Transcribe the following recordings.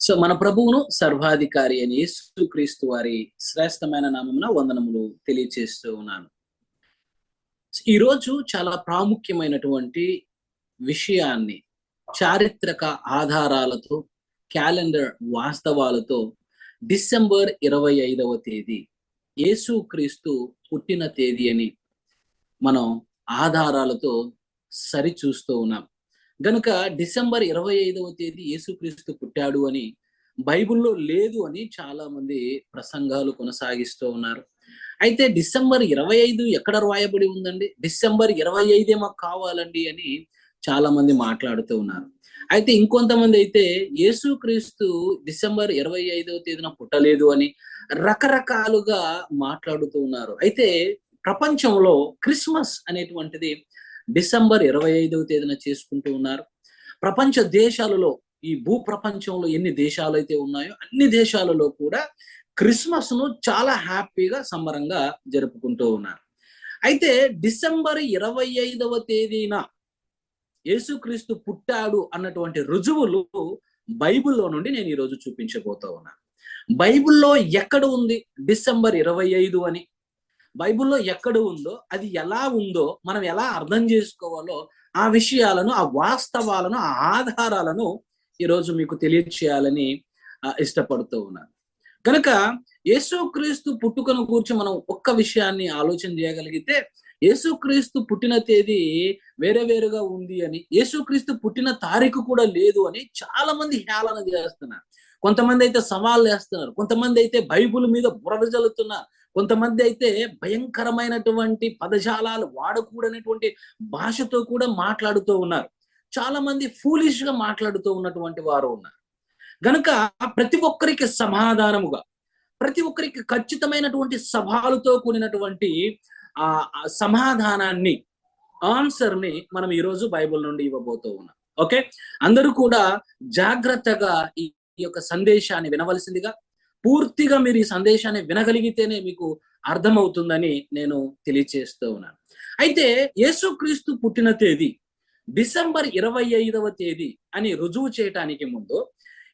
So మన ప్రభువును సర్వాధికారి అని యేసుక్రీస్తు వారి శ్రేష్టమైన నామమున వందనములు తెలియచేస్తూ ఉన్నాను. ఈరోజు చాలా ప్రాముఖ్యమైనటువంటి విషయాన్ని చారిత్రక ఆధారాలతో క్యాలెండర్ వాస్తవాలతో డిసెంబర్ ఇరవై ఐదవ తేదీ యేసుక్రీస్తు పుట్టిన తేదీ అని మనం ఆధారాలతో సరిచూస్తూ ఉన్నాం. గనుక డిసెంబర్ ఇరవై ఐదవ తేదీ యేసుక్రీస్తు పుట్టాడు అని బైబిల్లో లేదు అని చాలా మంది ప్రసంగాలు కొనసాగిస్తూ ఉన్నారు. అయితే డిసెంబర్ ఇరవై ఐదు ఎక్కడ రాయబడి ఉందండి? డిసెంబర్ ఇరవై ఐదే మాకు కావాలండి అని చాలా మంది మాట్లాడుతూ ఉన్నారు. అయితే ఇంకొంతమంది అయితే యేసుక్రీస్తు డిసెంబర్ ఇరవై ఐదవ తేదీన పుట్టలేదు అని రకరకాలుగా మాట్లాడుతూ ఉన్నారు. అయితే ప్రపంచంలో క్రిస్మస్ అనేటువంటిది డిసెంబర్ ఇరవై ఐదవ తేదీన చేసుకుంటూ ఉన్నారు. ప్రపంచ దేశాలలో ఈ భూ ప్రపంచంలో ఎన్ని దేశాలు అయితే ఉన్నాయో అన్ని దేశాలలో కూడా క్రిస్మస్ను చాలా హ్యాపీగా సంబరంగా జరుపుకుంటూ ఉన్నారు. అయితే డిసెంబర్ ఇరవై ఐదవ తేదీన యేసుక్రీస్తు పుట్టాడు అన్నటువంటి రుజువులు బైబిల్లో నుండి నేను ఈరోజు చూపించబోతా ఉన్నాను బైబిల్లో ఎక్కడ ఉంది డిసెంబర్ ఇరవై ఐదు అని? బైబిల్లో ఎక్కడ ఉందో అది ఎలా ఉందో మనం ఎలా అర్థం చేసుకోవాలో ఆ విషయాలను ఆ వాస్తవాలను ఆ ఆధారాలను ఈరోజు మీకు తెలియచేయాలని ఇష్టపడుతూ ఉన్నాను. కనుక యేసుక్రీస్తు పుట్టుకను గురించి మనం ఒక్క విషయాన్ని ఆలోచన చేయగలిగితే యేసుక్రీస్తు పుట్టిన తేదీ వేరే వేరుగా ఉంది అని యేసుక్రీస్తు పుట్టిన తారీఖు కూడా లేదు అని చాలా మంది హేళన చేస్తున్నారు. కొంతమంది అయితే సవాళ్ళు వేస్తున్నారు. కొంతమంది అయితే బైబుల్ మీద బురద జల్లుతున్నారు. కొంతమంది అయితే భయంకరమైనటువంటి పదజాలాలు వాడకూడనటువంటి భాషతో కూడా మాట్లాడుతూ ఉన్నారు. చాలా మంది ఫూలిష్గా మాట్లాడుతూ ఉన్నటువంటి వారు ఉన్నారు. గనుక ప్రతి ఒక్కరికి సమాధానముగా ప్రతి ఒక్కరికి ఖచ్చితమైనటువంటి సవాలుతో కూడినటువంటి ఆ సమాధానాన్ని ఆన్సర్ని మనం ఈరోజు బైబిల్ నుండి ఇవ్వబోతూ ఉన్నాం. ఓకే? అందరూ కూడా జాగ్రత్తగా ఈ యొక్క సందేశాన్ని వినవలసిందిగా పూర్తిగా మీరు ఈ సందేశాన్ని వినగలిగితేనే మీకు అర్థమవుతుందని నేను తెలియచేస్తూ ఉన్నాను. అయితే యేసుక్రీస్తు పుట్టిన తేదీ డిసెంబర్ ఇరవై ఐదవ తేదీ అని రుజువు చేయటానికి ముందు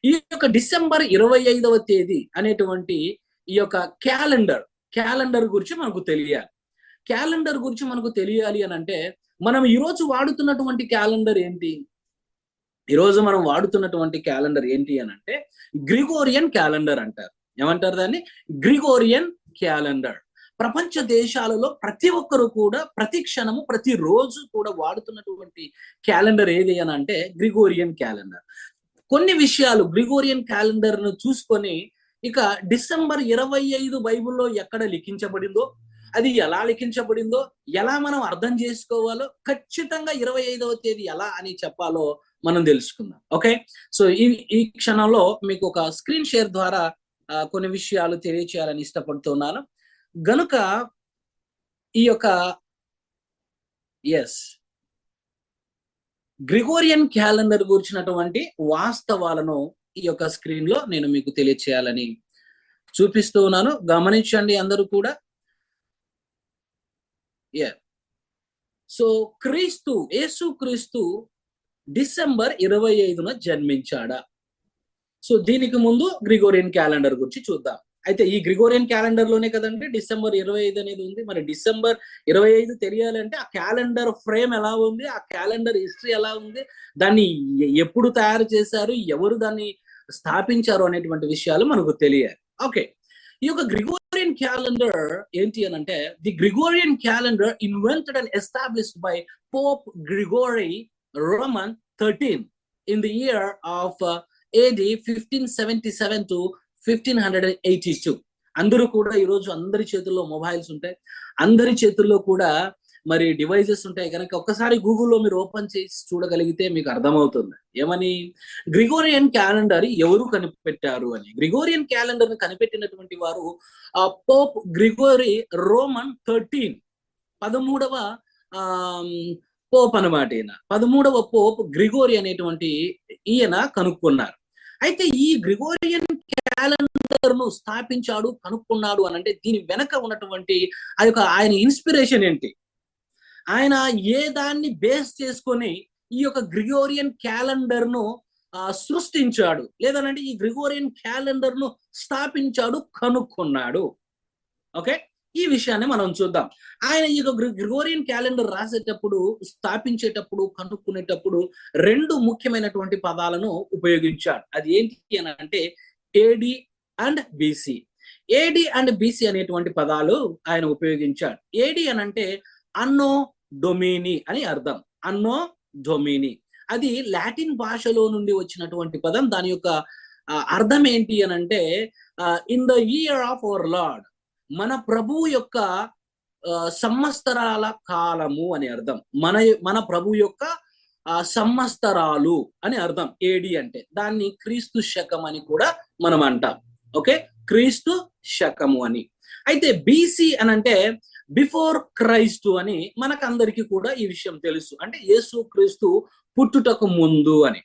ఈ యొక్క డిసెంబర్ ఇరవై ఐదవ తేదీ అనేటువంటి ఈ యొక్క క్యాలెండర్ క్యాలెండర్ గురించి మనకు తెలియాలి. క్యాలెండర్ గురించి మనకు తెలియాలి అని అంటే మనం ఈరోజు వాడుతున్నటువంటి క్యాలెండర్ ఏంటి? ఈరోజు మనం వాడుతున్నటువంటి క్యాలెండర్ ఏంటి అని అంటే గ్రిగోరియన్ క్యాలెండర్ అంటారు. ఏమంటారు దాన్ని? Gregorian calendar. ప్రపంచ దేశాలలో ప్రతి ఒక్కరు కూడా ప్రతి క్షణము ప్రతి రోజు కూడా వాడుతున్నటువంటి క్యాలెండర్ ఏది అని అంటే గ్రిగోరియన్ క్యాలెండర్. కొన్ని విషయాలు గ్రిగోరియన్ క్యాలెండర్ను చూసుకొని ఇక డిసెంబర్ ఇరవై ఐదు బైబిల్లో ఎక్కడ లిఖించబడిందో అది ఎలా లిఖించబడిందో ఎలా మనం అర్థం చేసుకోవాలో ఖచ్చితంగా ఇరవై ఐదవ తేదీ ఎలా అని చెప్పాలో మనం తెలుసుకుందాం. ఓకే? సో ఈ ఈ క్షణంలో మీకు ఒక స్క్రీన్ షేర్ ద్వారా కొన్ని విషయాలు తెలియచేయాలని ఇష్టపడుతున్నాను గనుక ఈ యొక్క ఎస్ గ్రిగోరియన్ క్యాలెండర్ గురించినటువంటి వాస్తవాలను ఈ యొక్క స్క్రీన్లో నేను మీకు తెలియచేయాలని చూపిస్తూ ఉన్నాను. గమనించండి అందరూ కూడా. సో క్రీస్తు యేసు క్రీస్తు డిసెంబర్ ఇరవై ఐదున జన్మించాడా? సో దీనికి ముందు గ్రిగోరియన్ క్యాలెండర్ గురించి చూద్దాం. అయితే ఈ గ్రిగోరియన్ క్యాలెండర్లోనే కదండి డిసెంబర్ ఇరవై ఐదు అనేది ఉంది. మరి డిసెంబర్ ఇరవై ఐదు తెలియాలంటే ఆ క్యాలెండర్ ఫ్రేమ్ ఎలా ఉంది ఆ క్యాలెండర్ హిస్టరీ ఎలా ఉంది దాన్ని ఎప్పుడు తయారు చేశారు ఎవరు దాన్ని స్థాపించారు అనేటువంటి విషయాలు మనకు తెలియాలి. ఓకే. ఈ యొక్క గ్రిగోరియన్ క్యాలెండర్ ఏంటి అని అంటే the Gregorian calendar invented and established by Pope Gregory Roman thirteen in the year of ఏది fifteen seventy seven to fifteen hundred and eighty two అందరూ కూడా ఈరోజు అందరి చేతుల్లో మొబైల్స్ ఉంటాయి. అందరి చేతుల్లో కూడా మరి డివైజెస్ ఉంటాయి. కనుక ఒక్కసారి గూగుల్లో మీరు ఓపెన్ చేసి చూడగలిగితే మీకు అర్థమవుతుంది. ఏమని? గ్రిగోరియన్ క్యాలెండర్ ఎవరు కనిపెట్టారు అని. గ్రిగోరియన్ క్యాలెండర్ని కనిపెట్టినటువంటి వారు పోప్ గ్రిగోరి రోమన్ థర్టీన్ పదమూడవ ఆ పోప్ అనమాట ఈయన. పదమూడవ పోప్ గ్రిగోరి అనేటువంటి ఈయన కనుక్కున్నారు. అయితే ఈ గ్రిగోరియన్ క్యాలెండర్ను స్థాపించాడు కనుక్కున్నాడు అని అంటే దీని వెనక ఉన్నటువంటి అది ఒక ఆయన ఇన్స్పిరేషన్ ఏంటి? ఆయన ఏ దాన్ని బేస్ చేసుకొని ఈ యొక్క గ్రిగోరియన్ క్యాలెండర్ను ఆ, సృష్టించాడు. లేదనంటే ఈ గ్రిగోరియన్ క్యాలెండర్ను స్థాపించాడు కనుక్కున్నాడు. ఓకే? ఈ విషయాన్ని మనం చూద్దాం. ఆయన ఈ గ్రిగోరియన్ క్యాలెండర్ రాసేటప్పుడు స్థాపించేటప్పుడు కనుక్కునేటప్పుడు రెండు ముఖ్యమైనటువంటి పదాలను ఉపయోగించాడు. అది ఏంటి అని అంటే AD and BC AD and BC అనేటువంటి పదాలు ఆయన ఉపయోగించాడు. ఏడి అని అంటే అన్నో డొమిని అని అర్థం. అన్నో డొమిని. అది లాటిన్ భాషలో నుండి వచ్చినటువంటి పదం. దాని యొక్క అర్థం ఏంటి అని అంటే in the year of our Lord. మన ప్రభువు యొక్క ఆ, సంవత్సరాల కాలము అని అర్థం. మన మన ప్రభు యొక్క ఆ, సంవత్సరాలు అని అర్థం. ఏడి అంటే దాన్ని క్రీస్తు శకం అని కూడా మనం అంటాం. ఓకే? క్రీస్తు శకము అని. అయితే బీసీ అని అంటే బిఫోర్ క్రైస్తు అని మనకందరికీ కూడా ఈ విషయం తెలుసు. అంటే యేసు క్రీస్తు పుట్టుటకు ముందు అని.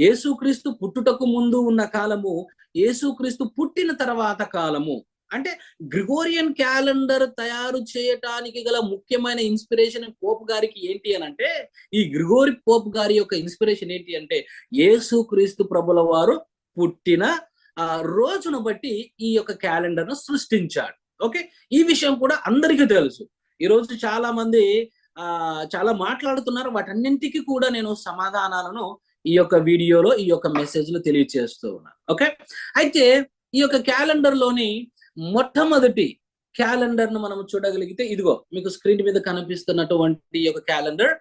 యేసుక్రీస్తు పుట్టుటకు ముందు ఉన్న కాలము యేసుక్రీస్తు పుట్టిన తర్వాత కాలము. అంటే గ్రిగోరియన్ క్యాలెండర్ తయారు చేయటానికి గల ముఖ్యమైన ఇన్స్పిరేషన్ పోప్ గారికి ఏంటి అని అంటే ఈ గ్రిగోరి పోప్ గారి యొక్క ఇన్స్పిరేషన్ ఏంటి అంటే యేసుక్రీస్తు ప్రభుల వారు పుట్టిన ఆ రోజును బట్టి ఈ యొక్క క్యాలెండర్ను సృష్టించాడు. ఓకే? ఈ విషయం కూడా అందరికీ తెలుసు. ఈ రోజు చాలా మంది ఆ చాలా మాట్లాడుతున్నారు. వాటన్నింటికి కూడా నేను సమాధానాలను ఈ యొక్క వీడియోలో ఈ యొక్క మెసేజ్లో తెలియజేస్తూ ఉన్నాను. ఓకే? అయితే ఈ యొక్క క్యాలెండర్లోని మొట్టమొదటి క్యాలెండర్ను మనం చూడగలిగితే ఇదిగో మీకు స్క్రీన్ మీద కనిపిస్తున్నటువంటి ఒక యొక్క క్యాలెండర్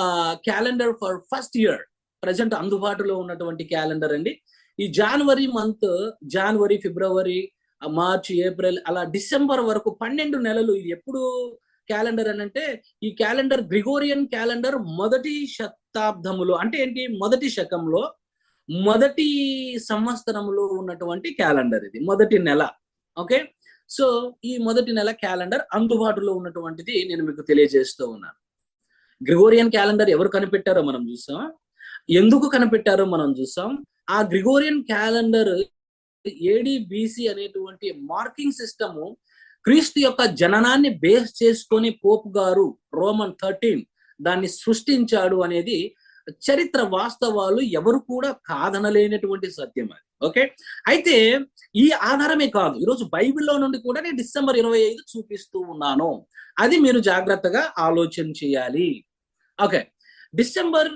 ఆ calendar for first year present అందుబాటులో ఉన్నటువంటి క్యాలెండర్ అండి. ఈ January month January February March April అలా డిసెంబర్ వరకు పన్నెండు నెలలు ఇది ఎప్పుడు క్యాలెండర్ అని అంటే ఈ క్యాలెండర్ గ్రిగోరియన్ క్యాలెండర్ మొదటి శతాబ్దములో అంటే ఏంటి? మొదటి శకంలో మొదటి సంవత్సరంలో ఉన్నటువంటి క్యాలెండర్ ఇది. మొదటి నెల. ఓకే? సో ఈ మొదటి నెల క్యాలెండర్ అందుబాటులో ఉన్నటువంటిది నేను మీకు తెలియజేస్తూ ఉన్నాను. గ్రిగోరియన్ క్యాలెండర్ ఎవరు కనిపెట్టారో మనం చూసాం ఎందుకు కనిపెట్టారో మనం చూసాం ఆ గ్రిగోరియన్ క్యాలెండర్ ఏడిబిసి అనేటువంటి మార్కింగ్ సిస్టము క్రీస్తు యొక్క జననాన్ని బేస్ చేసుకొని పోప్ గారు రోమన్ థర్టీన్ దాన్ని సృష్టించాడు అనేది చరిత్ర వాస్తవాలు ఎవరు కూడా కాదనలేనటువంటి సత్యం అది. ఓకే? అయితే ఈ ఆధారమే కాదు. ఈరోజు బైబిల్లో నుండి కూడా నేను డిసెంబర్ ఇరవై ఐదు చూపిస్తూ ఉన్నాను. అది మీరు జాగ్రత్తగా ఆలోచన చేయాలి. ఓకే. డిసెంబర్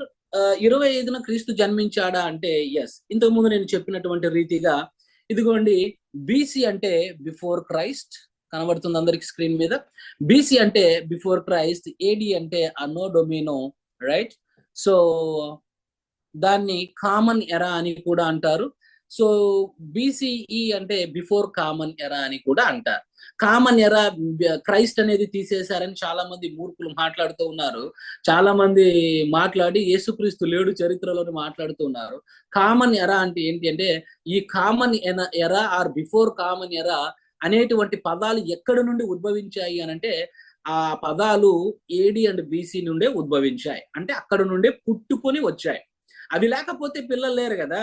ఇరవై ఐదున క్రీస్తు జన్మించాడా అంటే ఎస్ ఇంతకు ముందు నేను చెప్పినటువంటి రీతిగా ఇదిగోండి బీసీ అంటే బిఫోర్ క్రైస్ట్ కనబడుతుంది అందరికి స్క్రీన్ మీద. బీసీ అంటే బిఫోర్ క్రైస్ట్ ఏడి అంటే అనో డొమినో రైట్ సో దాన్ని కామన్ ఎరా అని కూడా అంటారు. సో బీసీఈ అంటే బిఫోర్ కామన్ ఎరా అని కూడా అంటారు. కామన్ ఎరా క్రైస్ట్ అనేది తీసేశారని చాలా మంది మూర్ఖులు మాట్లాడుతూ ఉన్నారు. చాలా మంది మాట్లాడి యేసుక్రీస్తు లేడు చరిత్రలోని మాట్లాడుతూ ఉన్నారు. కామన్ ఎరా అంటే ఏంటి అంటే ఈ కామన్ ఎరా ఆర్ బిఫోర్ కామన్ ఎరా అనేటువంటి పదాలు ఎక్కడి నుండి ఉద్భవించాయి అని అంటే ఆ పదాలు ఏడి అండ్ బీసీ నుండే ఉద్భవించాయి. అంటే అక్కడ నుండే పుట్టుకొని వచ్చాయి. అవి లేకపోతే పిల్లలు లేరు కదా.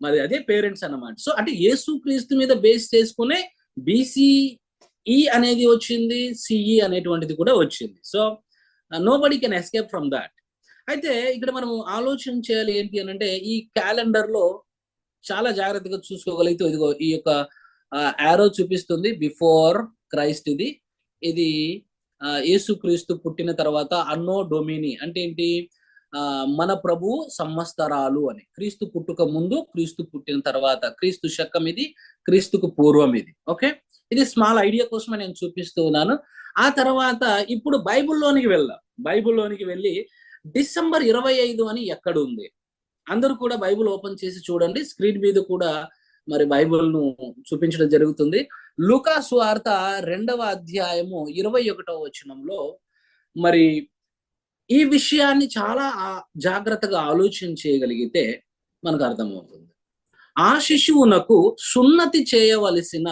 మరి అదే పేరెంట్స్ అన్నమాట. సో అంటే యేసు క్రీస్తు మీద బేస్ చేసుకునే బీసీఈ అనేది వచ్చింది సిఈ అనేటువంటిది కూడా వచ్చింది. So nobody can escape from that అయితే ఇక్కడ మనం ఆలోచన చేయాలి ఏంటి అని అంటే ఈ క్యాలెండర్లో చాలా జాగ్రత్తగా చూసుకోగలిగితే ఇదిగో ఈ యొక్క uh, యారో చూపిస్తుంది బిఫోర్ క్రైస్ట్ ఇది. ఇది యేసుక్రీస్తు పుట్టిన తర్వాత అన్నో డొమిని అంటే ఏంటి? ఆ, మన ప్రభు సంవత్సరాలు అని. క్రీస్తు పుట్టుక ముందు క్రీస్తు పుట్టిన తర్వాత. క్రీస్తు శకం ఇది క్రీస్తుకు పూర్వం ఇది. ఓకే? ఇది స్మాల్ ఐడియా కోసమే నేను చూపిస్తూ ఉన్నాను. ఆ తర్వాత ఇప్పుడు బైబిల్లోనికి వెళ్దాం. బైబిల్లోనికి వెళ్ళి డిసెంబర్ ఇరవై ఐదు అని ఎక్కడ ఉంది? అందరూ కూడా బైబిల్ ఓపెన్ చేసి చూడండి. స్క్రీన్ మీద కూడా మరి బైబిల్ను చూపించడం జరుగుతుంది. లూకా సువార్త రెండవ అధ్యాయము ఇరవై ఒకటవ వచనంలో మరి ఈ విషయాన్ని చాలా జాగ్రత్తగా ఆలోచన చేయగలిగితే మనకు అర్థమవుతుంది. ఆ శిశువునకు సున్నతి చేయవలసిన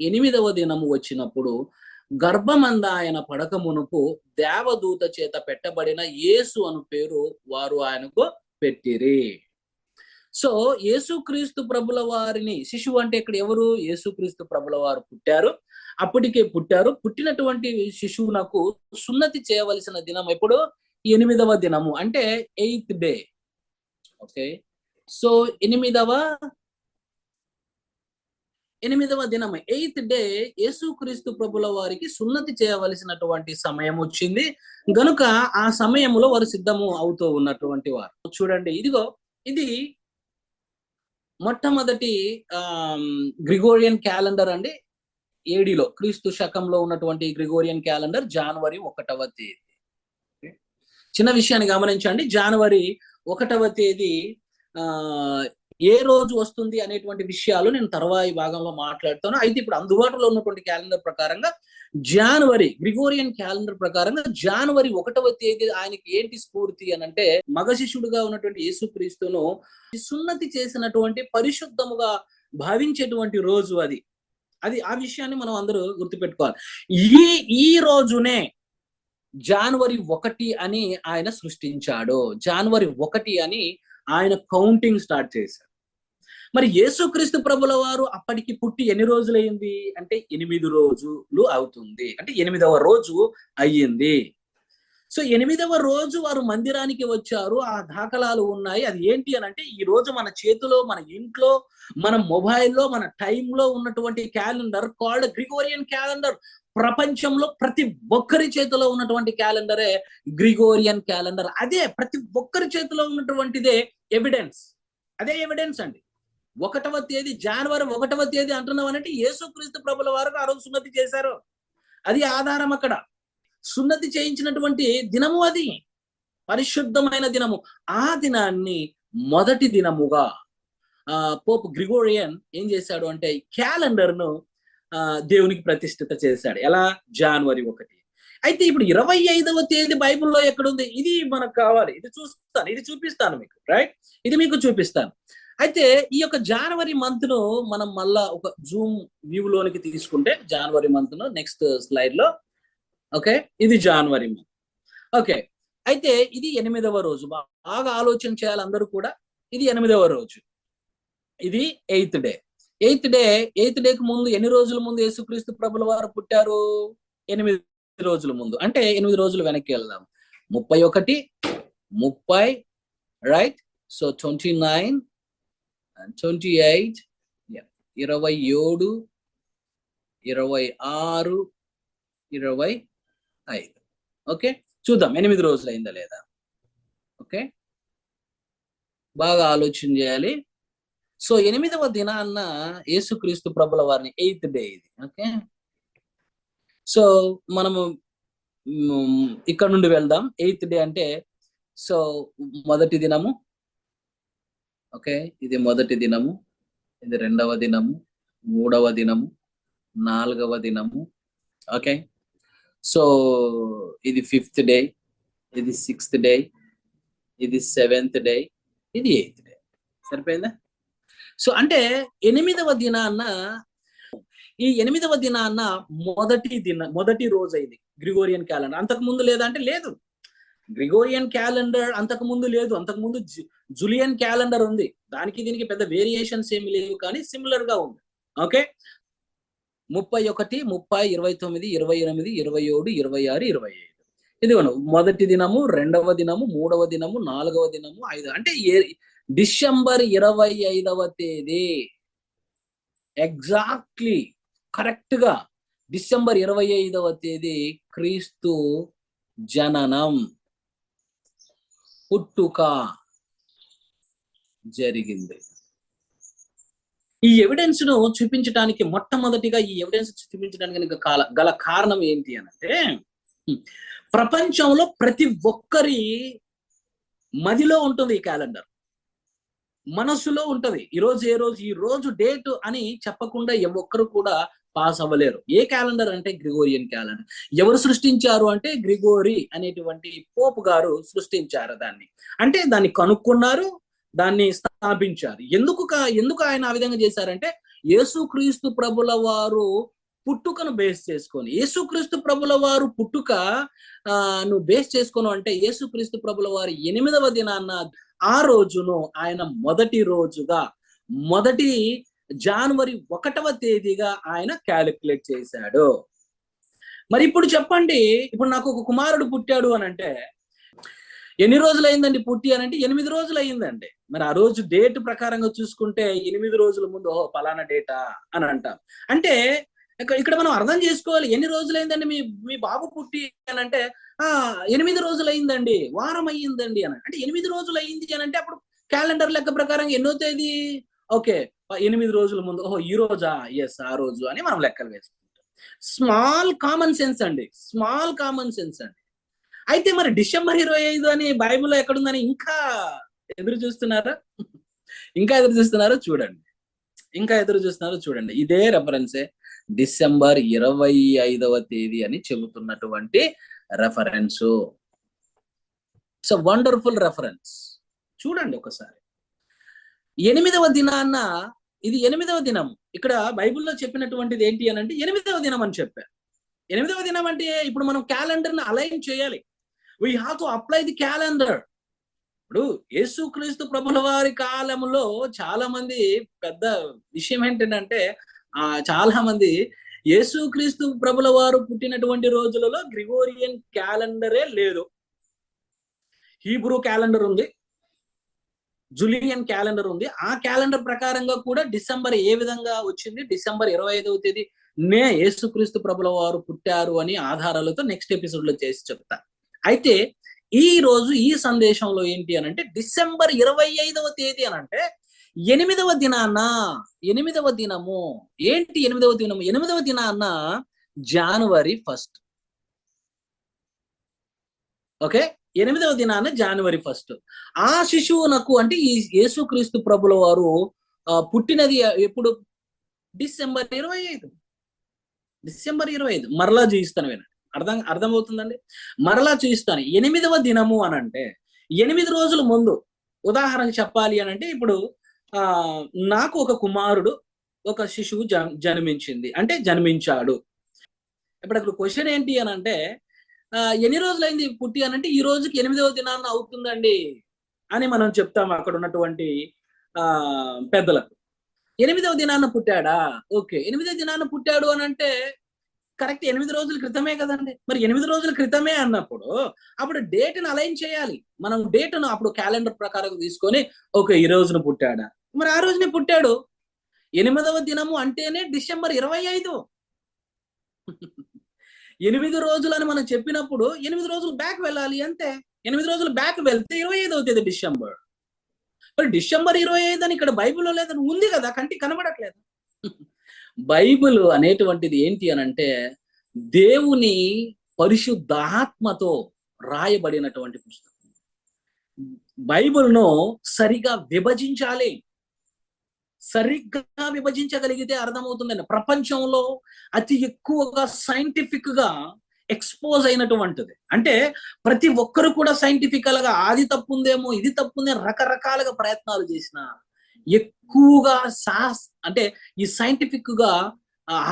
ఎనిమిదవ దినము వచ్చినప్పుడు గర్భమంద ఆయన పడక మునుపు దేవదూత చేత పెట్టబడిన యేసు అను పేరు వారు ఆయనకు పెట్టిరి. సో యేసుక్రీస్తు ప్రభుల వారిని శిశువు అంటే ఇక్కడ ఎవరు? యేసుక్రీస్తు ప్రభుల వారు పుట్టారు. అప్పటికే పుట్టారు. పుట్టినటువంటి శిశువునకు సున్నతి చేయవలసిన దినం ఎప్పుడు? ఎనిమిదవ దినము. అంటే ఎయిత్ డే. ఓకే. సో ఎనిమిదవ? ఎనిమిదవ దినం ఎయిత్ డే యేసుక్రీస్తు ప్రభుల వారికి సున్నతి చేయవలసినటువంటి సమయం వచ్చింది. గనుక ఆ సమయంలో వారు సిద్ధము అవుతూ ఉన్నటువంటి వారు. చూడండి. ఇదిగో ఇది మొట్టమొదటి ఆ గ్రిగోరియన్ క్యాలెండర్ అండి. ఏడిలో క్రీస్తు శకంలో ఉన్నటువంటి గ్రిగోరియన్ క్యాలెండర్ జనవరి ఒకటవ తేదీ. చిన్న విషయాన్ని గమనించండి. జనవరి ఒకటవ తేదీ ఆ ఏ రోజు వస్తుంది అనేటువంటి విషయాలు నేను తర్వాయి భాగంలో మాట్లాడుతాను. అయితే ఇప్పుడు అందుబాటులో ఉన్నటువంటి క్యాలెండర్ ప్రకారంగా జనవరి గ్రిగోరియన్ క్యాలెండర్ ప్రకారంగా జనవరి ఒకటవ తేదీ ఆయనకి ఏంటి స్ఫూర్తి అని అంటే మగ శిష్యుడుగా ఉన్నటువంటి యేసుక్రీస్తును సున్నతి చేసినటువంటి పరిశుద్ధముగా భావించేటువంటి రోజు అది. అది ఆ విషయాన్ని మనం అందరూ గుర్తుపెట్టుకోవాలి. ఈ ఈ రోజునే జనవరి ఒకటి అని ఆయన సృష్టించాడు. జనవరి ఒకటి అని ఆయన కౌంటింగ్ స్టార్ట్ చేశారు మరి యేసుక్రీస్తు ప్రభుల వారు అప్పటికి పుట్టి ఎన్ని రోజులైంది? అంటే ఎనిమిది రోజులు అవుతుంది. అంటే ఎనిమిదవ రోజు అయ్యింది. సో ఎనిమిదవ రోజు వారు మందిరానికి వచ్చారు. ఆ దాఖలాలు ఉన్నాయి. అది ఏంటి అని అంటే ఈ రోజు మన చేతిలో మన ఇంట్లో మన మొబైల్లో మన టైంలో ఉన్నటువంటి క్యాలెండర్ కాల్డ్ గ్రిగోరియన్ క్యాలెండర్. ప్రపంచంలో ప్రతి ఒక్కరి చేతిలో ఉన్నటువంటి క్యాలెండరే గ్రిగోరియన్ క్యాలెండర్. అదే ప్రతి ఒక్కరి చేతిలో ఉన్నటువంటిదే ఎవిడెన్స్. అదే ఎవిడెన్స్ అండి. ఒకటవ తేదీ జనవరి ఒకటవ తేదీ అంటున్నాం అంటే యేసుక్రీస్తు ప్రభుల వారికి ఆ రోజు సున్నతి చేశారు. అది ఆధారం అక్కడ. సున్నతి చేయించినటువంటి దినము అది. పరిశుద్ధమైన దినము. ఆ దినాన్ని మొదటి దినముగా ఆ పోప్ గ్రిగోరియన్ ఏం చేశాడు అంటే క్యాలెండర్ను ఆ దేవునికి ప్రతిష్ఠిత చేశాడు. ఎలా? జనవరి ఒకటి. అయితే ఇప్పుడు ఇరవై ఐదవ తేదీ బైబిల్లో ఎక్కడుంది? ఇది మనకు కావాలి. ఇది చూస్తాను. ఇది చూపిస్తాను మీకు. రైట్? ఇది మీకు చూపిస్తాను. అయితే ఈ యొక్క జనవరి మంత్ను మనం మళ్ళా ఒక జూమ్ వ్యూ లోనికి తీసుకుంటే జనవరి మంత్ను నెక్స్ట్ స్లైడ్లో ఓకే ఇది జనవరి మంత్ ఓకే అయితే ఇది ఎనిమిదవ రోజు. బాగా ఆలోచన చేయాలి అందరూ కూడా. ఇది ఎనిమిదవ రోజు. ఇది eighth day eighth day eighth డేకి ముందు ఎన్ని రోజుల ముందు యేసుక్రీస్తు ప్రభుల వారు పుట్టారు? ఎనిమిది రోజుల ముందు. అంటే ఎనిమిది రోజులు వెనక్కి వెళ్దాం. ముప్పై ఒకటి ముప్పై right so twenty nine twenty eight ఇరవై ఏడు ఇరవై ఆరు ఇరవై ఐదు. ఓకే? చూద్దాం ఎనిమిది రోజులు అయిందా లేదా? ఓకే? బాగా ఆలోచన చేయాలి. సో ఎనిమిదవ దినాన్న యేసుక్రీస్తు ప్రభుల వారిని ఎయిత్ డే ఇది ఓకే? సో మనము ఇక్కడ నుండి వెళ్దాం. ఎయిత్ డే అంటే సో మొదటి దినము ఓకే? ఇది మొదటి దినము ఇది రెండవ దినము మూడవ దినము నాలుగవ దినము ఓకే? సో ఇది ఫిఫ్త్ డే ఇది సిక్స్త్ డే ఇది సెవెంత్ డే ఇది ఎయిత్ డే. సరిపోయిందా? సో అంటే ఎనిమిదవ దినాన్న ఈ ఎనిమిదవ దినాన్న మొదటి దిన మొదటి రోజు అయింది గ్రిగోరియన్ క్యాలెండర్. అంతకు ముందు లేదా అంటే లేదు. గ్రిగోరియన్ క్యాలెండర్ అంతకు ముందు లేదు. అంతకు ముందు జులియన్ క్యాలెండర్ ఉంది. దానికి దీనికి పెద్ద వేరియేషన్స్ ఏమి లేవు కానీ సిమిలర్గా ఉంది. ఓకే? ముప్పై ఒకటి ముప్పై ఇరవై తొమ్మిది ఇరవై ఎనిమిది ఇరవై ఏడు ఇరవై ఆరు ఇరవై ఐదు ఇది మొదటి దినము రెండవ దినము మూడవ దినము నాలుగవ దినము ఐదు. అంటే డిసెంబర్ ఇరవై ఐదవ తేదీ. ఎగ్జాక్ట్లీ కరెక్ట్గా డిసెంబర్ ఇరవై ఐదవ తేదీ క్రీస్తు జననం. పుట్టుక జరిగింది. ఈ ఎవిడెన్స్ను చూపించడానికి మొట్టమొదటిగా ఈ ఎవిడెన్స్ చూపించడానికి కాల గల కారణం ఏంటి అనంటే ప్రపంచంలో ప్రతి ఒక్కరి మదిలో ఉంటుంది ఈ క్యాలెండర్ మనసులో ఉంటది. ఈ రోజు ఏ రోజు ఈ రోజు డేట్ అని చెప్పకుండా ఒక్కరు కూడా పాస్ అవ్వలేరు. ఏ క్యాలెండర్ అంటే గ్రిగోరియన్ క్యాలెండర్. ఎవరు సృష్టించారు అంటే గ్రిగోరి అనేటువంటి పోపు గారు సృష్టించారు దాన్ని. అంటే దాన్ని కనుక్కున్నారు దాన్ని స్థాపించారు. ఎందుకు ఎందుకు ఆయన ఆ విధంగా చేశారంటే యేసుక్రీస్తు ప్రభుల వారు పుట్టుకను బేస్ చేసుకొని యేసుక్రీస్తు ప్రభుల వారు పుట్టుక ఆ నువ్వు బేస్ చేసుకోను అంటే యేసుక్రీస్తు ప్రభుల వారు ఎనిమిదవ దినాన్న ఆ రోజును ఆయన మొదటి రోజుగా మొదటి జనవరి ఒకటవ తేదీగా ఆయన క్యాలిక్యులేట్ చేశాడు. మరి ఇప్పుడు చెప్పండి ఇప్పుడు నాకు ఒక కుమారుడు పుట్టాడు అని అంటే ఎన్ని రోజులు అయిందండి పుట్టి అని అంటే ఎనిమిది రోజులు అయిందండి మరి ఆ రోజు డేట్ ప్రకారంగా చూసుకుంటే ఎనిమిది రోజుల ముందు ఓహో పలానా డేటా అని అంటాం. అంటే ఇక్కడ మనం అర్థం చేసుకోవాలి ఎన్ని రోజులు అయిందండి మీ మీ బాబు పుట్టి అని అంటే ఆ ఎనిమిది రోజులు అయిందండి వారం అయ్యిందండి అని అంటే ఎనిమిది రోజులు అయింది అని అంటే అప్పుడు క్యాలెండర్ లెక్క ప్రకారం ఎన్నో తేదీ? ఓకే ఎనిమిది రోజుల ముందు ఓహో ఈ రోజా? ఎస్ ఆ రోజు అని మనం లెక్కలు వేసుకుంటాం. స్మాల్ కామన్ సెన్స్ అండి. స్మాల్ కామన్ సెన్స్ అండి. అయితే మరి డిసెంబర్ ఇరవై ఐదు అని బైబిల్లో ఎక్కడుందని ఇంకా ఎదురు చూస్తున్నారా? ఇంకా ఎదురు చూస్తున్నారో? చూడండి. ఇంకా ఎదురు చూస్తున్నారో? చూడండి. ఇదే రెఫరెన్సే డిసెంబర్ ఇరవై ఐదవ తేదీ అని చెబుతున్నటువంటి రెఫరెన్స్ ఇట్స్ వండర్ఫుల్ రెఫరెన్స్ చూడండి ఒకసారి. ఎనిమిదవ దినాన్న ఇది ఎనిమిదవ దినం. ఇక్కడ బైబిల్లో చెప్పినటువంటిది ఏంటి అని అంటే ఎనిమిదవ దినం అని చెప్పారు. ఎనిమిదవ దినం అంటే ఇప్పుడు మనం క్యాలెండర్ని అలైన్ చేయాలి. We have to apply the calendar ఇప్పుడు యేసుక్రీస్తు ప్రభుల వారి కాలంలో చాలా మంది పెద్ద విషయం ఏంటంటే ఆ చాలా మంది యేసుక్రీస్తు ప్రభుల వారు పుట్టినటువంటి రోజులలో గ్రిగోరియన్ క్యాలెండరే లేదు. హీబ్రూ క్యాలెండర్ ఉంది. జులియన్ క్యాలెండర్ ఉంది. ఆ క్యాలెండర్ ప్రకారంగా కూడా డిసెంబర్ ఏ విధంగా వచ్చింది? డిసెంబర్ ఇరవై ఐదవ తేదీ నే యేసుక్రీస్తు ప్రభుల వారు పుట్టారు అని ఆధారాలతో నెక్స్ట్ ఎపిసోడ్లో చేసి చెప్తా. అయితే ఈ రోజు ఈ సందేశంలో ఏంటి అని అంటే డిసెంబర్ ఇరవై ఐదవ తేదీ అని అంటే ఎనిమిదవ దినాన ఎనిమిదవ దినము. ఏంటి ఎనిమిదవ దినము? ఎనిమిదవ దినాన జనవరి ఫస్ట్. ఓకే? ఎనిమిదవ దినాన జనవరి ఫస్ట్ ఆ శిశువునకు అంటే ఈ యేసుక్రీస్తు ప్రభుల వారు పుట్టినది ఎప్పుడు? డిసెంబర్ ఇరవై ఐదు. డిసెంబర్ ఇరవై ఐదు. మరలా చూయిస్తాను వినండి. అర్థం అర్థమవుతుందండి? మరలా చూయిస్తాను. ఎనిమిదవ దినము అని అంటే ఎనిమిది రోజుల ముందు ఉదాహరణ చెప్పాలి అని అంటే ఇప్పుడు ఆ నాకు ఒక కుమారుడు ఒక శిశువు జన్మించింది. అంటే జన్మించాడు. ఇప్పుడు అక్కడ క్వశ్చన్ ఏంటి అని అంటే ఎన్ని రోజులైంది పుట్టి అని అంటే ఈ రోజుకి ఎనిమిదవ దినాన్న అవుతుందండి అని మనం చెప్తాము అక్కడ ఉన్నటువంటి ఆ పెద్దలకు. ఎనిమిదవ దినాన్న పుట్టాడా? ఓకే. ఎనిమిదవ దినాన్న పుట్టాడు అని అంటే కరెక్ట్ ఎనిమిది రోజుల క్రితమే కదండి. మరి ఎనిమిది రోజుల క్రితమే అన్నప్పుడు అప్పుడు డేట్ను అలైన్ చేయాలి. మనం డేట్ను అప్పుడు క్యాలెండర్ ప్రకారం తీసుకొని ఓకే ఈ రోజున పుట్టాడా? మరి ఆ రోజునే పుట్టాడు. ఎనిమిదవ దినము అంటేనే డిసెంబర్ ఇరవై ఐదు. ఎనిమిది రోజులు అని మనం చెప్పినప్పుడు ఎనిమిది రోజులు బ్యాక్ వెళ్ళాలి అంతే ఎనిమిది రోజులు బ్యాక్ వెళ్తే ఇరవై ఐదు అవుతుంది డిసెంబర్. మరి డిసెంబర్ ఇరవై ఐదు అని ఇక్కడ బైబిల్లో లేదని ఉంది కదా కంటికి కనబడట్లేదు. బైబిల్ అనేటువంటిది ఏంటి అని అంటే దేవుని పరిశుద్ధాత్మతో రాయబడినటువంటి పుస్తకం. బైబిల్ను సరిగా విభజించాలి. సరిగ్గా విభజించగలిగితే అర్థమవుతుందండి. ప్రపంచంలో అతి ఎక్కువగా సైంటిఫిక్గా ఎక్స్పోజ్ అయినటువంటిది. అంటే ప్రతి ఒక్కరు కూడా సైంటిఫికల్గా అది తప్పుందేమో ఇది తప్పుందే రకరకాలుగా ప్రయత్నాలు చేసిన ఎక్కువగా సాస్ అంటే ఈ సైంటిఫిక్గా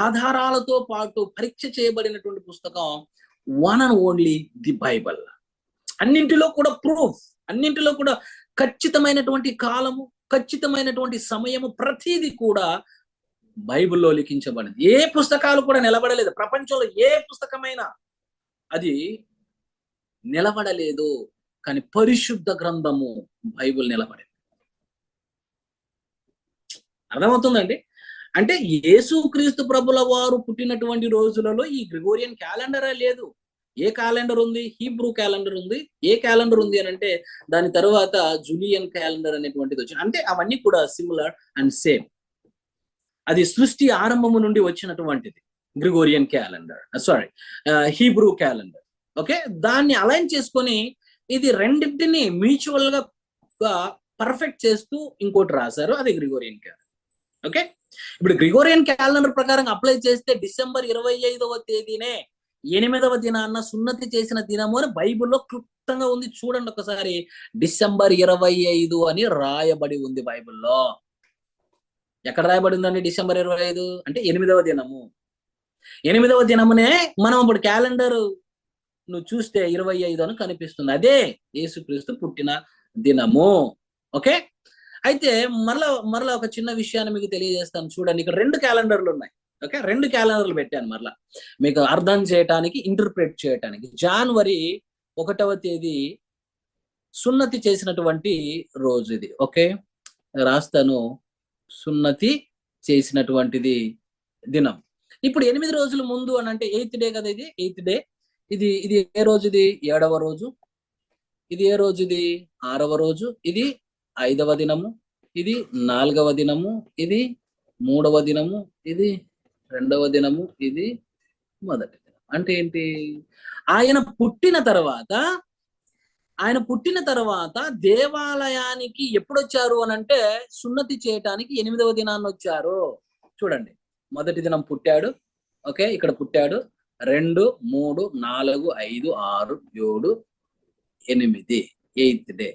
ఆధారాలతో పాటు పరీక్ష చేయబడినటువంటి పుస్తకం one and only the Bible. అన్నింటిలో కూడా ప్రూఫ్ అన్నింటిలో కూడా ఖచ్చితమైనటువంటి కాలము ఖచ్చితమైనటువంటి సమయము ప్రతిదీ కూడా బైబిల్లో లిఖించబడింది. ఏ పుస్తకాలు కూడా నిలబడలేదు. ప్రపంచంలో ఏ పుస్తకమైనా అది నిలబడలేదు. కానీ పరిశుద్ధ గ్రంథము బైబిల్ నిలబడింది. అర్థమవుతుందండి? అంటే యేసుక్రీస్తు ప్రభుల వారు పుట్టినటువంటి రోజులలో ఈ గ్రిగోరియన్ క్యాలెండరే లేదు. ఏ క్యాలెండర్ ఉంది? హీబ్రూ క్యాలెండర్ ఉంది. ఏ క్యాలెండర్ ఉంది అని అంటే దాని తర్వాత జూలియన్ క్యాలెండర్ అనేటువంటిది వచ్చింది. అంటే అవన్నీ కూడా సిమిలర్ అండ్ సేమ్ అది సృష్టి ఆరంభము నుండి వచ్చినటువంటిది. Gregorian calendar sorry Hebrew calendar okay దాన్ని అలైన్ చేసుకొని ఇది రెండింటిని మ్యూచువల్గా uh, పర్ఫెక్ట్ చేస్తూ ఇంకోటి రాశారు. అది గ్రిగోరియన్ క్యాలెండర్ ఓకే ఇప్పుడు గ్రిగోరియన్ క్యాలెండర్ ప్రకారం అప్లై చేస్తే డిసెంబర్ ఇరవై ఐదవ తేదీనే ఎనిమిదవ దినాన్న సున్నతి చేసిన దినము అని బైబిల్లో క్లుప్తంగా ఉంది. చూడండి ఒకసారి. డిసెంబర్ ఇరవై ఐదు అని రాయబడి ఉంది బైబిల్లో. ఎక్కడ రాయబడి ఉందండి డిసెంబర్ ఇరవై ఐదు? అంటే ఎనిమిదవ దినము. ఎనిమిదవ దినమునే మనం ఇప్పుడు క్యాలెండర్ నువ్వు చూస్తే ఇరవై ఐదు అని కనిపిస్తుంది. అదే యేసుక్రీస్తు పుట్టిన దినము. ఓకే? అయితే మరలా మరలా ఒక చిన్న విషయాన్ని మీకు తెలియజేస్తాను. చూడండి. ఇక్కడ రెండు క్యాలెండర్లు ఉన్నాయి. ఓకే? రెండు క్యాలెండర్లు పెట్టాను మరలా. మీకు అర్థం చేయటానికి ఇంటర్ప్రిట్ చేయటానికి. జనవరి ఒకటవ తేదీ సున్నతి చేసినటువంటి రోజు ఇది. ఓకే? రాస్తాను. సున్నతి చేసినటువంటిది దినం. ఇప్పుడు ఎనిమిది రోజుల ముందు అని అంటే ఎయిత్ డే కదా ఇది? Eighth day. ఇది ఇది ఏ రోజు ఇది? ఏడవ రోజు. ఇది ఏ రోజు ఇది? ఆరవ రోజు. ఇది ఐదవ దినము. ఇది నాలుగవ దినము. ఇది మూడవ దినము. ఇది రెండవ దినము ఇది మొదటి దినం. అంటే ఏంటి? ఆయన పుట్టిన తర్వాత ఆయన పుట్టిన తర్వాత దేవాలయానికి ఎప్పుడు వచ్చారు అని అంటే సున్నతి చేయటానికి ఎనిమిదవ దినాన్ని వచ్చారు చూడండి మొదటి దినం పుట్టాడు ఓకే ఇక్కడ పుట్టాడు. రెండు మూడు నాలుగు ఐదు ఆరు ఏడు ఎనిమిది ఎయిత్ డే.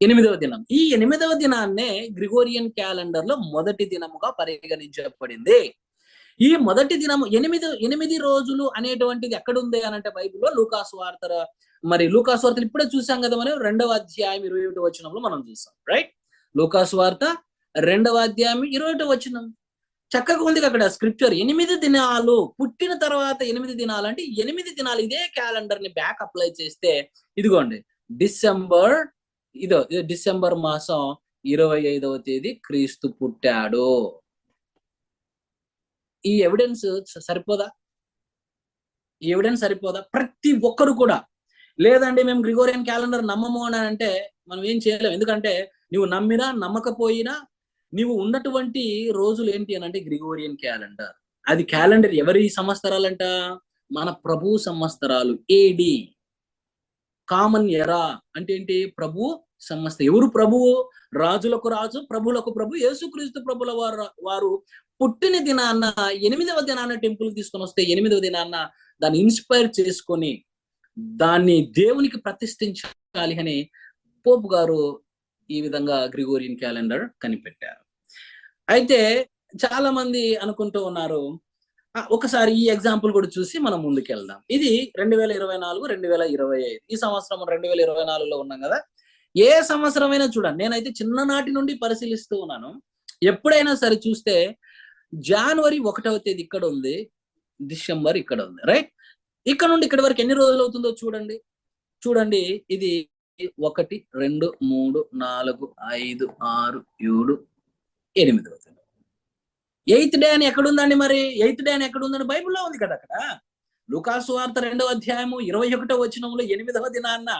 ఎనిమిదవ దినం. ఈ ఎనిమిదవ దినాన్నే గ్రిగోరియన్ క్యాలెండర్లో మొదటి దినముగా పరిగణించబడింది. ఈ మొదటి దినము ఎనిమిది ఎనిమిది రోజులు అనేటువంటిది ఎక్కడ ఉంది అని అంటే బైబిల్లో లూకాసు వార్త మరి లూకాసు వార్తలు ఇప్పుడే చూసాం కదా మనం రెండవ అధ్యాయం ఇరవై ఒకటి వచ్చినప్పుడు మనం చూసాం. రైట్? లూకాసు వార్త రెండవ అధ్యాయం ఇరవై ఒకటి వచ్చినాం చక్కగా ఉంది అక్కడ స్క్రిప్చర్. ఎనిమిది దినాలు పుట్టిన తర్వాత ఎనిమిది దినాలు అంటే ఎనిమిది దినాలు ఇదే క్యాలెండర్ని బ్యాక్ అప్లై చేస్తే ఇదిగోండి డిసెంబర్ ఇదో ఇది డిసెంబర్ మాసం ఇరవై ఐదవ తేదీ క్రీస్తు పుట్టాడు. ఈ ఎవిడెన్స్ సరిపోదా? ఈ ఎవిడెన్స్ సరిపోదా? ప్రతి ఒక్కరు కూడా. లేదండి మేము గ్రిగోరియన్ క్యాలెండర్ నమ్మము అని అంటే మనం ఏం చేయలేము ఎందుకంటే నువ్వు నమ్మినా నమ్మకపోయినా నీవు ఉన్నటువంటి రోజులు ఏంటి అని అంటే గ్రిగోరియన్ క్యాలెండర్. అది క్యాలెండర్ ఎవరి సంవత్సరాలంట మన ప్రభు సంవత్సరాలు ఏడి. కామన్ ఎరా అంటే ఏంటి? ప్రభు సంవత్సరం ఎవరు ప్రభువు రాజులకు రాజు ప్రభులకు ప్రభు యేసుక్రీస్తు ప్రభుల వారు వారు పుట్టిన దినాన్న ఎనిమిదవ దినాన్న టెంపుల్ తీసుకొని వస్తే ఎనిమిదవ దినాన్న దాన్ని ఇన్స్పైర్ చేసుకొని దాన్ని దేవునికి ప్రతిష్ఠించాలి అని పోపు గారు ఈ విధంగా గ్రిగోరియన్ క్యాలెండర్ కనిపెట్టారు. అయితే చాలా మంది అనుకుంటూ ఉన్నారు ఒకసారి ఈ ఎగ్జాంపుల్ కూడా చూసి మనం ముందుకెళ్దాం. ఇది రెండు వేల ఇరవై నాలుగు రెండు వేల ఇరవై ఐదు. ఈ సంవత్సరం రెండు వేల ఇరవై నాలుగులో ఉన్నాం కదా? ఏ సంవత్సరమైనా చూడండి నేనైతే చిన్ననాటి నుండి పరిశీలిస్తూ ఉన్నాను. ఎప్పుడైనా సరే చూస్తే జనవరి ఒకటవ తేదీ ఇక్కడ ఉంది డిసెంబర్ ఇక్కడ ఉంది రైట్? ఇక్కడ నుండి ఇక్కడ వరకు ఎన్ని రోజులు అవుతుందో చూడండి. చూడండి ఇది ఒకటి రెండు మూడు నాలుగు ఐదు ఆరు ఏడు ఎనిమిది అవుతుంది. ఎయిత్ డే అని ఎక్కడుందండి మరి? ఎయిత్ డే అని ఎక్కడుందని బైబిల్లో ఉంది కదా అక్కడ. లుకాసు వార్త రెండవ అధ్యాయము ఇరవై ఒకటో వచనంలో ఎనిమిదవ దినాన్న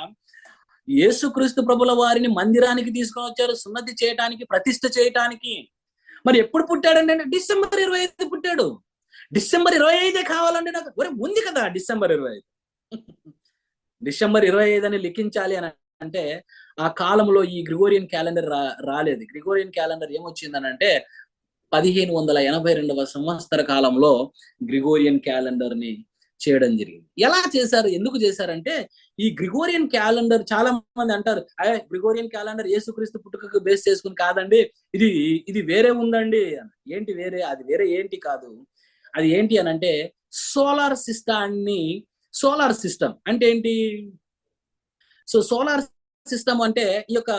యేసుక్రీస్తు ప్రభుల వారిని మందిరానికి తీసుకొని వచ్చారు సున్నతి చేయటానికి ప్రతిష్ఠ చేయటానికి. మరి ఎప్పుడు పుట్టాడండి అంటే డిసెంబర్ ఇరవై ఐదు పుట్టాడు. డిసెంబర్ ఇరవై ఐదే కావాలండి నాకు. ఒరే ఉంది కదా డిసెంబర్ ఇరవై ఐదు. డిసెంబర్ ఇరవై ఐదు అని లిఖించాలి అని అంటే ఆ కాలంలో ఈ గ్రిగోరియన్ క్యాలెండర్ రాలేదు. గ్రిగోరియన్ క్యాలెండర్ ఏమొచ్చిందని అంటే పదిహేను వందల ఎనభై రెండవ సంవత్సర కాలంలో గ్రిగోరియన్ క్యాలెండర్ని చేయడం జరిగింది. ఎలా చేశారు? ఎందుకు చేశారంటే ఈ గ్రిగోరియన్ క్యాలెండర్ చాలా మంది అంటారు అయ్యే గ్రిగోరియన్ క్యాలెండర్ యేసుక్రీస్తు పుట్టుకకు బేస్ చేసుకుని కాదండి ఇది ఇది వేరే ఉందండి. ఏంటి వేరే? అది వేరే ఏంటి కాదు. అది ఏంటి అని అంటే సోలార్ సిస్టాన్ని సోలార్ సిస్టమ్ అంటే ఏంటి? సో సోలార్ సిస్టమ్ అంటే ఈ యొక్క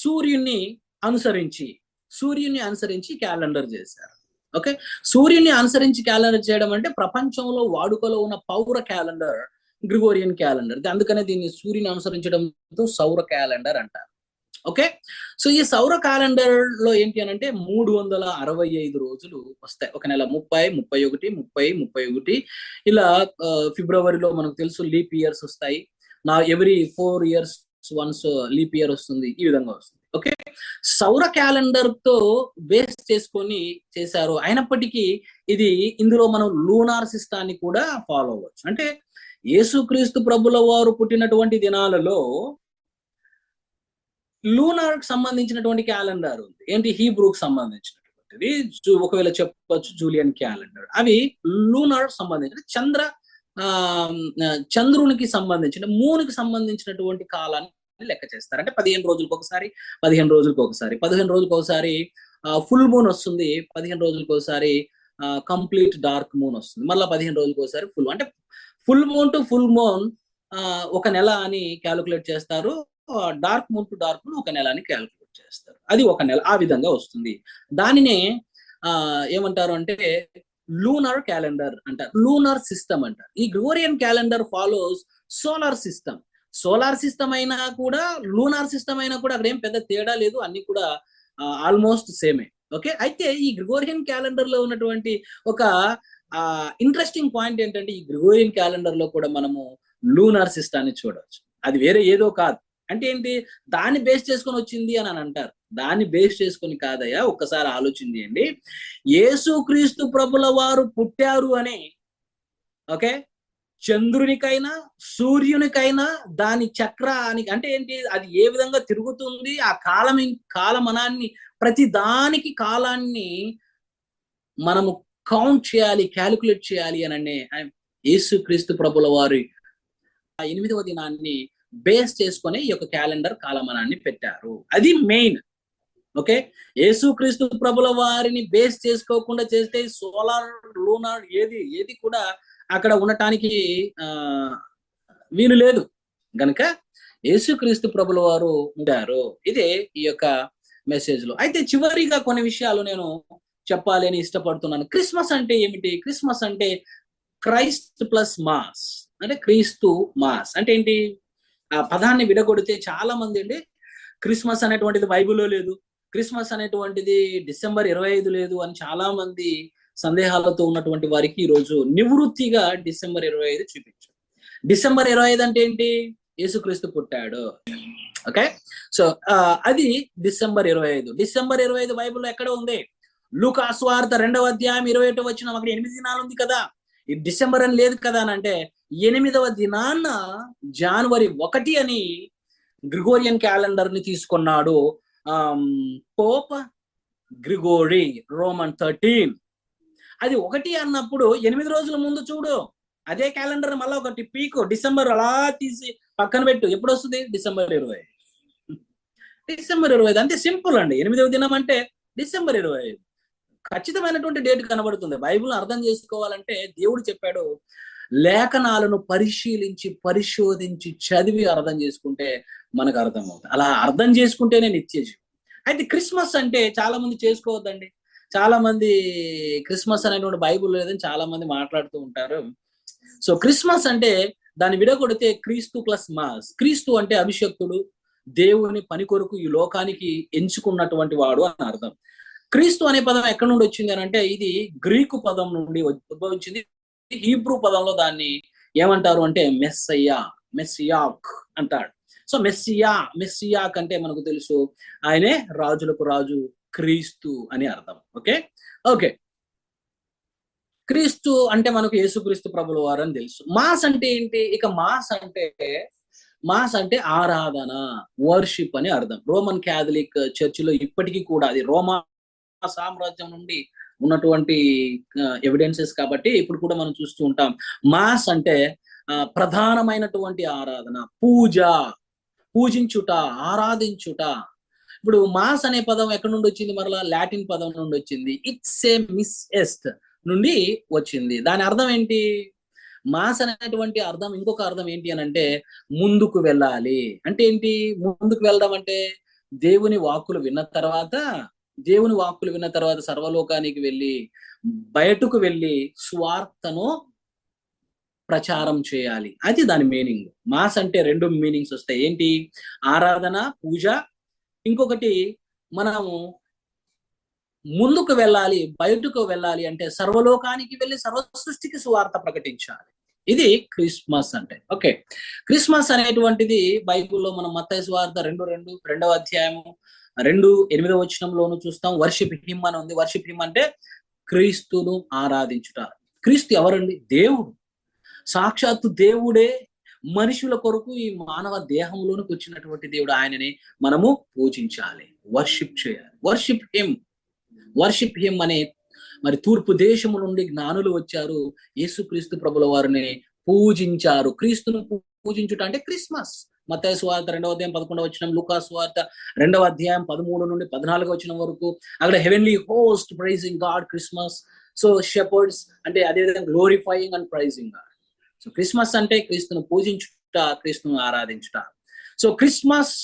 సూర్యుని అనుసరించి సూర్యుని అనుసరించి క్యాలెండర్ చేశారు. ఓకే? సూర్యుని అనుసరించి క్యాలెండర్ చేయడం అంటే ప్రపంచంలో వాడుకలో ఉన్న పౌర క్యాలెండర్ గ్రిగోరియన్ క్యాలెండర్. అందుకనే దీన్ని సూర్యుని అనుసరించడంతో సౌర క్యాలెండర్ అంటారు. ఓకే? సో ఈ సౌర క్యాలెండర్లో ఏంటి అని అంటే మూడు వందల అరవై ఐదు రోజులు వస్తాయి. ఒక నెల ముప్పై ముప్పై ఒకటి ముప్పై ముప్పై ఒకటి. ఇలా ఫిబ్రవరిలో మనకు తెలుసు లీప్ ఇయర్స్ వస్తాయి. నా every four years once leap year వస్తుంది. ఈ విధంగా వస్తుంది. ఓకే? సౌర క్యాలెండర్తో బేస్ చేసుకొని చేశారు. అయినప్పటికీ ఇది ఇందులో మనం లూనార్ సిస్టాన్ని కూడా ఫాలో అవ్వచ్చు. అంటే యేసుక్రీస్తు ప్రభుల వారు పుట్టినటువంటి దినాలలో లూనార్ సంబంధించినటువంటి క్యాలెండర్ ఉంది. ఏంటి? హీబ్రూకి సంబంధించినటువంటిది. ఒకవేళ చెప్పవచ్చు జూలియన్ క్యాలెండర్. అవి లూనార్ సంబంధించిన చంద్ర ఆ చంద్రునికి సంబంధించిన మూనుకి సంబంధించినటువంటి కాలాన్ని లెక్క చేస్తారు. అంటే పదిహేను రోజులకు ఒకసారి పదిహేను రోజులకు ఒకసారి పదిహేను రోజులకు ఒకసారి ఫుల్ మూన్ వస్తుంది. పదిహేను రోజులకు ఒకసారి కంప్లీట్ డార్క్ మూన్ వస్తుంది. మళ్ళీ పదిహేను రోజులకు ఒకసారి ఫుల్ అంటే full moon to full moon ఒక నెల అని క్యాలిక్యులేట్ చేస్తారు. Dark moon to dark moon ఒక నెల అని క్యాలిక్యులేట్ చేస్తారు. అది ఒక నెల ఆ విధంగా వస్తుంది. దానినే ఏమంటారు అంటే లూనర్ క్యాలెండర్ అంటారు. లూనర్ సిస్టమ్ అంటారు. ఈ Gregorian calendar follows solar system solar system అయినా కూడా లూనార్ సిస్టమ్ అయినా కూడా అక్కడ ఏం పెద్ద తేడా లేదు. అన్ని కూడా ఆల్మోస్ట్ సేమే. ఓకే? అయితే ఈ గ్రిగోరియన్ క్యాలెండర్లో ఉన్నటువంటి ఒక ఇంట్రెస్టింగ్ పాయింట్ ఏంటంటే ఈ గ్రిగోరియన్ క్యాలెండర్లో కూడా మనము లూనార్ సిస్టాన్ని చూడవచ్చు అది వేరే ఏదో కాదు. అంటే ఏంటి? దాన్ని బేస్ చేసుకొని వచ్చింది అని అని అంటారు. దాన్ని బేస్ చేసుకొని కాదయ్యా ఒక్కసారి ఆలోచన చేయండి యేసుక్రీస్తు ప్రభుల వారు పుట్టారు అని ఓకే? చంద్రునికైనా సూర్యునికైనా దాని చక్రానికి అంటే ఏంటి? అది ఏ విధంగా తిరుగుతుంది? ఆ కాలం కాలమనాన్ని ప్రతి దానికి కాలాన్ని మనము కౌంట్ చేయాలి క్యాలిక్యులేట్ చేయాలి అని యేసు క్రీస్తు ప్రభుల వారి ఆ ఎనిమిదవ దినాన్ని బేస్ చేసుకొని ఈ యొక్క క్యాలెండర్ కాలమనాన్ని పెట్టారు. అది మెయిన్. ఓకే? యేసు క్రీస్తు ప్రభుల వారిని బేస్ చేసుకోకుండా చేస్తే సోలార్ లూనార్ ఏది ఏది కూడా అక్కడ ఉండటానికి ఆ వీలు లేదు. గనక యేసుక్రీస్తు ప్రభుల వారు ఉంటారు ఇదే ఈ యొక్క మెసేజ్లో అయితే చివరిగా కొన్ని విషయాలు నేను చెప్పాలి అని ఇష్టపడుతున్నాను. క్రిస్మస్ అంటే ఏమిటి? క్రిస్మస్ అంటే క్రైస్ట్ ప్లస్ మాస్. అంటే క్రీస్తు మాస్. అంటే ఏంటి? ఆ పదాన్ని విడగొడితే చాలా మంది అండి క్రిస్మస్ అనేటువంటిది బైబిల్లో లేదు. క్రిస్మస్ అనేటువంటిది డిసెంబర్ ఇరవై ఐదు లేదు అని చాలా మంది సందేహాలతో ఉన్నటువంటి వారికి ఈ రోజు నివృత్తిగా డిసెంబర్ ఇరవై ఐదు చూపించు డిసెంబర్ ఇరవై ఐదు అంటే ఏంటి? యేసుక్రీస్తు పుట్టాడు. ఓకే? సో అది డిసెంబర్ ఇరవై ఐదు. డిసెంబర్ ఇరవై ఐదు బైబుల్లో ఎక్కడ ఉంది? లూకా స్వార్థ రెండవ అధ్యాయం ఇరవై ఒకటి వచ్చిన అక్కడ ఎనిమిది దినాలు ఉంది కదా. ఈ డిసెంబర్ అని లేదు కదా అని అంటే ఎనిమిదవ దినాన్న జనవరి ఒకటి అని గ్రిగోరియన్ క్యాలెండర్ని తీసుకున్నాడు పోప్ గ్రిగోరి రోమన్ థర్టీన్. అది ఒకటి అన్నప్పుడు ఎనిమిది రోజుల ముందు చూడు. అదే క్యాలెండర్ మళ్ళీ ఒకటి పీక్. డిసెంబర్ అలా తీసి పక్కన పెట్టు. ఎప్పుడు వస్తుంది డిసెంబర్ ఇరవై. డిసెంబర్ ఇరవై ఐదు. అంతే సింపుల్ అండి. ఎనిమిదవ దినం అంటే డిసెంబర్ ఇరవై ఐదు. ఖచ్చితమైనటువంటి డేట్ కనబడుతుంది. బైబుల్ అర్థం చేసుకోవాలంటే దేవుడు చెప్పాడు లేఖనాలను పరిశీలించి పరిశోధించి చదివి అర్థం చేసుకుంటే మనకు అర్థం అవుతుంది అలా అర్థం చేసుకుంటేనే నిత్యజీవం అయితే క్రిస్మస్ అంటే చాలా మంది చేసుకోవద్దండి. చాలా మంది క్రిస్మస్ అనేటువంటి బైబుల్ లేదని చాలా మంది మాట్లాడుతూ ఉంటారు. సో క్రిస్మస్ అంటే దాన్ని విడగొడితే క్రీస్తు ప్లస్ మాస్. క్రీస్తు అంటే అభిషక్తుడు దేవుని పని కొరకు ఈ లోకానికి ఎంచుకున్నటువంటి వాడు అని అర్థం. క్రీస్తు అనే పదం ఎక్కడి నుండి వచ్చింది అని అంటే ఇది గ్రీకు పదం నుండి ఉద్భవించింది. హీబ్రూ పదంలో దాన్ని ఏమంటారు అంటే మెస్సయ్యా మెస్సియాక్ అంటాడు సో మెస్సియా మెస్సియాక్ అంటే మనకు తెలుసు. ఆయనే రాజులకు రాజు క్రీస్తు అని అర్థం. ఓకే? ఓకే. క్రీస్తు అంటే మనకు యేసుక్రీస్తు ప్రభుల వారు అని తెలుసు. మాస్ అంటే ఏంటి? ఇక మాస్ అంటే మాస్ అంటే ఆరాధన వర్షిప్ అని అర్థం. రోమన్ క్యాథలిక్ చర్చిలో ఇప్పటికీ కూడా అది రోమా సామ్రాజ్యం నుండి ఉన్నటువంటి ఎవిడెన్సెస్ కాబట్టి ఇప్పుడు కూడా మనం చూస్తూ ఉంటాం. మాస్ అంటే ప్రధానమైనటువంటి ఆరాధన. పూజ. పూజించుట ఆరాధించుట. ఇప్పుడు మాస్ అనే పదం ఎక్కడి నుండి వచ్చింది మరలా? లాటిన్ పదం నుండి వచ్చింది. ఇట్స్ ఏ మిస్ ఎస్ట్ నుండి వచ్చింది. దాని అర్థం ఏంటి? మాస్ అనేటువంటి అర్థం ఇంకొక అర్థం ఏంటి అని అంటే ముందుకు వెళ్ళాలి. అంటే ఏంటి? ముందుకు వెళ్ళడం అంటే దేవుని వాక్కులు విన్న తర్వాత దేవుని వాక్కులు విన్న తర్వాత సర్వలోకానికి వెళ్ళి బయటకు వెళ్ళి స్వార్థను ప్రచారం చేయాలి. అది దాని మీనింగ్. మాస్ అంటే రెండు మీనింగ్స్ వస్తాయి. ఏంటి? ఆరాధన పూజ ఇంకొకటి మనము ముందుకు వెళ్ళాలి బయటకు వెళ్ళాలి అంటే సర్వలోకానికి వెళ్ళి సర్వ సృష్టికి సువార్త ప్రకటించాలి. ఇది క్రిస్మస్ అంటే. ఓకే. క్రిస్మస్ అనేటువంటిది బైబుల్లో మనం మత్తయ్య సువార్త రెండు రెండు రెండవ అధ్యాయము రెండు ఎనిమిదవ వచనంలోను చూస్తాం. వర్షిప్ హిమ్ అని ఉంది. వర్షిప్ హిమ్ అంటే క్రీస్తును ఆరాధించుట. క్రీస్తు ఎవరండి? దేవుడు. సాక్షాత్తు దేవుడే మనుషుల కొరకు ఈ మానవ దేహంలోనికి వచ్చినటువంటి దేవుడు ఆయనని మనము పూజించాలి. వర్షిప్ చేయాలి. Worship him. వర్షిప్ హిమ్ అనే మరి తూర్పు దేశము నుండి జ్ఞానులు వచ్చారు. యేసుక్రీస్తు ప్రభుల వారిని పూజించారు. క్రీస్తును పూజించుట అంటే క్రిస్మస్. మత స్వార్థ రెండవ అధ్యాయం పదకొండవ వచ్చిన లుకా స్వార్థ రెండవ అధ్యాయం పదమూడు నుండి పద్నాలుగు వచ్చిన వరకు అక్కడ heavenly host praising God Christmas so shepherds అంటే అదేవిధంగా glorifying and praising God so Christmas అంటే క్రీస్తును పూజించుట క్రీస్తును ఆరాధించుట. సో క్రిస్మస్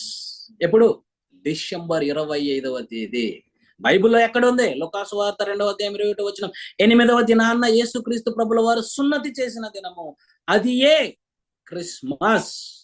ఎప్పుడు? డిసెంబర్ ఇరవై ఐదవ తేదీ. బైబిల్లో ఎక్కడ ఉంది? లుకాసు వార్త రెండవ అధ్యాయం ఇరవై ఒకటి వచ్చిన ఎనిమిదవ దినాన్న యేసు క్రీస్తు ప్రభుల వారు సున్నతి చేసిన దినము. అది ఏ? క్రిస్మస్.